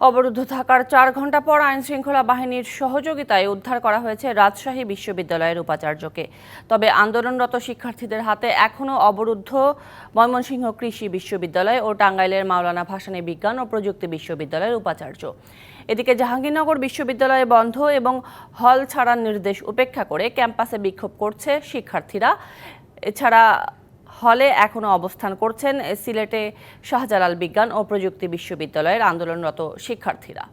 অবরুদ্ধ থাকার চার ঘণ্টা পর আইন শৃঙ্খলা বাহিনীর সহযোগিতায় উদ্ধার করা হয়েছে রাজশাহী বিশ্ববিদ্যালয়ের উপাচার্যকে। তবে আন্দোলনরত শিক্ষার্থীদের হাতে এখনও অবরুদ্ধ ময়মনসিংহ কৃষি বিশ্ববিদ্যালয় ও টাঙ্গাইলের মাওলানা ভাসানী বিজ্ঞান ও প্রযুক্তি বিশ্ববিদ্যালয়ের উপাচার্য। এদিকে জাহাঙ্গীরনগর বিশ্ববিদ্যালয়ে বন্ধ এবং হল ছাড়ার নির্দেশ উপেক্ষা করে ক্যাম্পাসে বিক্ষোভ করছে শিক্ষার্থীরা। এছাড়া হলে এখনও অবস্থান করছেন সিলেটে শাহজালাল বিজ্ঞান ও প্রযুক্তি বিশ্ববিদ্যালয়ের আন্দোলনরত শিক্ষার্থীরা।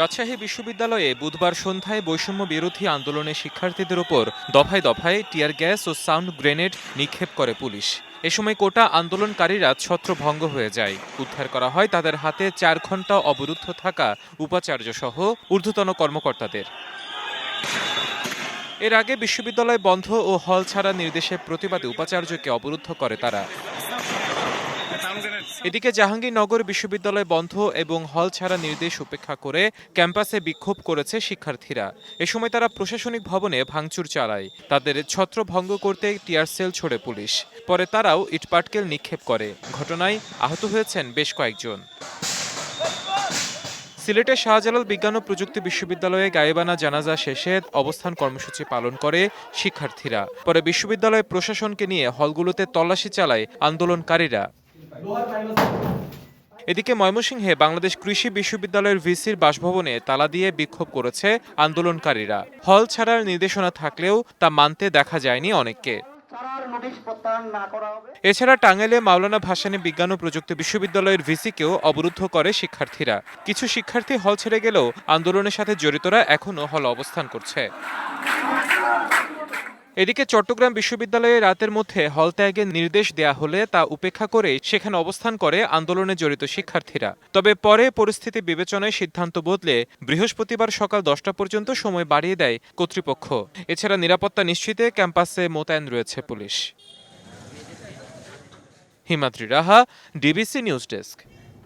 রাজশাহী বিশ্ববিদ্যালয়ে বুধবার সন্ধ্যায় বৈষম্য বিরোধী আন্দোলনে শিক্ষার্থীদের ওপর দফায় দফায় টিয়ার গ্যাস ও সাউন্ড গ্রেনেড নিক্ষেপ করে পুলিশ। এ সময় কোটা আন্দোলনকারীরা ছত্রভঙ্গ হয়ে যায়। উদ্ধার করা হয় তাদের হাতে চার ঘণ্টা অবরুদ্ধ থাকা উপাচার্য সহ ঊর্ধ্বতন কর্মকর্তাদের। এর আগে বিশ্ববিদ্যালয় বন্ধ ও হল ছাড়া নির্দেশের প্রতিবাদে উপাচার্যকে অবরুদ্ধ করে তারা। এদিকে জাহাঙ্গীরনগর বিশ্ববিদ্যালয় বন্ধ এবং হল ছাড়া নির্দেশ উপেক্ষা করে ক্যাম্পাসে বিক্ষোভ করেছে শিক্ষার্থীরা। এ সময় তারা প্রশাসনিক ভবনে ভাঙচুর চালায়। তাদের ছত্রভঙ্গ করতে টিয়ার সেল ছোড়ে পুলিশ। পরে তারাও ইটপাটকেল নিক্ষেপ করে। ঘটনায় আহত হয়েছেন বেশ কয়েকজন। সিলেটের শাহজালাল বিজ্ঞান ও প্রযুক্তি বিশ্ববিদ্যালয়ে গায়েবানা জানাজা শেষে অবস্থান কর্মসূচি পালন করে শিক্ষার্থীরা। পরে বিশ্ববিদ্যালয় প্রশাসনকে নিয়ে হলগুলোতে তল্লাশি চালায় আন্দোলনকারীরা। এদিকে ময়মনসিংহে বাংলাদেশ কৃষি বিশ্ববিদ্যালয়ের ভিসির বাসভবনে তালা দিয়ে বিক্ষোভ করেছে আন্দোলনকারীরা। হল ছাড়ার নির্দেশনা থাকলেও তা মানতে দেখা যায়নি অনেককে। এছাড়া টাঙ্গাইলে মাওলানা ভাসানী বিজ্ঞান ও প্রযুক্তি বিশ্ববিদ্যালয়ের ভিসিকেও অবরুদ্ধ করে শিক্ষার্থীরা। কিছু শিক্ষার্থী হল ছেড়ে গেলেও আন্দোলনের সাথে জড়িতরা এখনও হল অবস্থান করছে। এদিকে চট্টগ্রাম বিশ্ববিদ্যালয়ে রাতের মধ্যে হল ত্যাগের নির্দেশ দেয়া হলে তা উপেক্ষা করে সেখানে অবস্থান করে আন্দোলনে জড়িত শিক্ষার্থীরা। তবে পরে পরিস্থিতি বিবেচনায় সিদ্ধান্ত বদলে বৃহস্পতিবার সকাল দশটা পর্যন্ত সময় বাড়িয়ে দেয় কর্তৃপক্ষ। এছাড়া নিরাপত্তা নিশ্চিতে ক্যাম্পাসে মোতায়েন রয়েছে police. Himadri Raha, DBC news desk.